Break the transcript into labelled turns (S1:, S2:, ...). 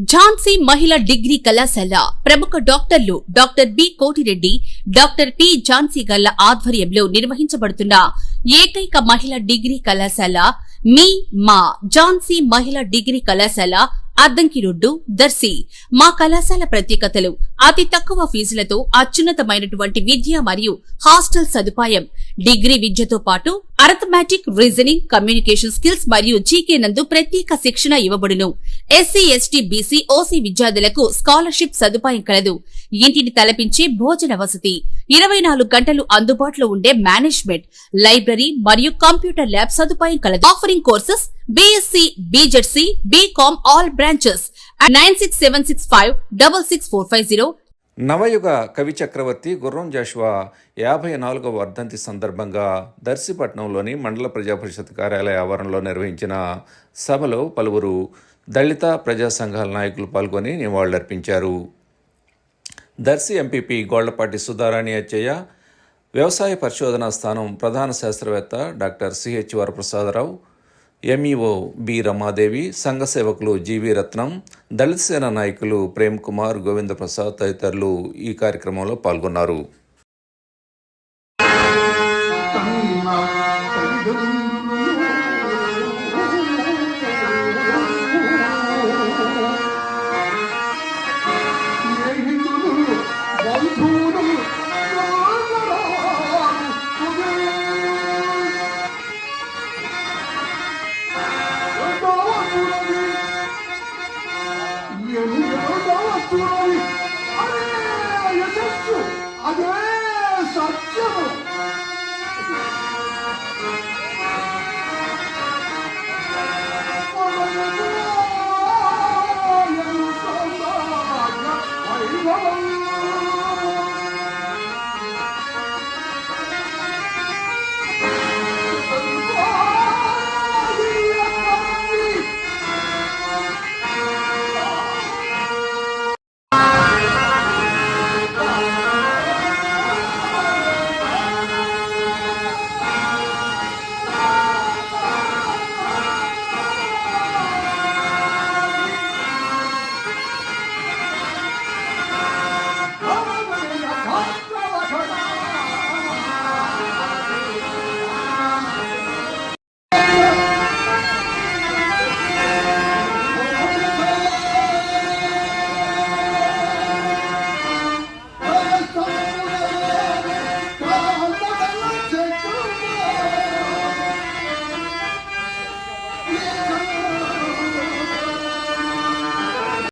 S1: ఝాన్సీ మహిళా డిగ్రీ కళాశాల ప్రముఖ డాక్టర్లు doctor B Kotireddy doctor P Jhansi Galla ఆధ్వర్యంలో నిర్వహించబడుతున్న ఏకైక మహిళా డిగ్రీ కళాశాల మీ మా ఝాన్సీ మహిళా డిగ్రీ కళాశాల అద్దంకి రోడ్డు దర్శి. మా కళాశాల ప్రత్యేకతలు అతి తక్కువ ఫీజులతో అత్యున్నతమైనటువంటి విద్య మరియు హాస్టల్ సదుపాయం. డిగ్రీ విద్యతో పాటు అరథమెటిక్ రీజనింగ్ కమ్యూనికేషన్ స్కిల్స్ మరియు జీకే నందు ప్రత్యేక శిక్షణ ఇవ్వబడును. ఎస్సీ ఎస్టీ బీసీ ఓసీ విద్యార్థులకు స్కాలర్షిప్ సదుపాయం కలదు. ఇంటిని తలపించే భోజన వసతి. ఇరవై నాలుగు గంటలు అందుబాటులో ఉండే మేనేజ్మెంట్ లైబ్రరీ మరియు కంప్యూటర్ ల్యాబ్ సదుపాయం కలదు. Offering courses BSc BZC BCom all branches nine six seven six five double six four five zero
S2: నవయుగ కవి చక్రవర్తి గుర్రం జాషువా యాభై నాలుగవ వర్ధంతి సందర్భంగా దర్శిపట్నంలోని మండల ప్రజాపరిషత్ కార్యాలయ ఆవరణలో నిర్వహించిన సభలో పలువురు దళిత ప్రజా సంఘాల నాయకులు పాల్గొని నివాళులర్పించారు. దర్శి ఎంపీపీ గోళ్ళపాటి సుధారాణి అచ్చయ్య వ్యవసాయ పరిశోధనా స్థానం ప్రధాన శాస్త్రవేత్త doctor CH Varaprasadarao MEO B Ramadevi సంఘ సేవకులు జీవి రత్నం దళిత సేన నాయకులు ప్రేమ్ కుమార్ గోవింద ప్రసాద్ తదితరులు ఈ కార్యక్రమంలో పాల్గొన్నారు.
S3: Thank you.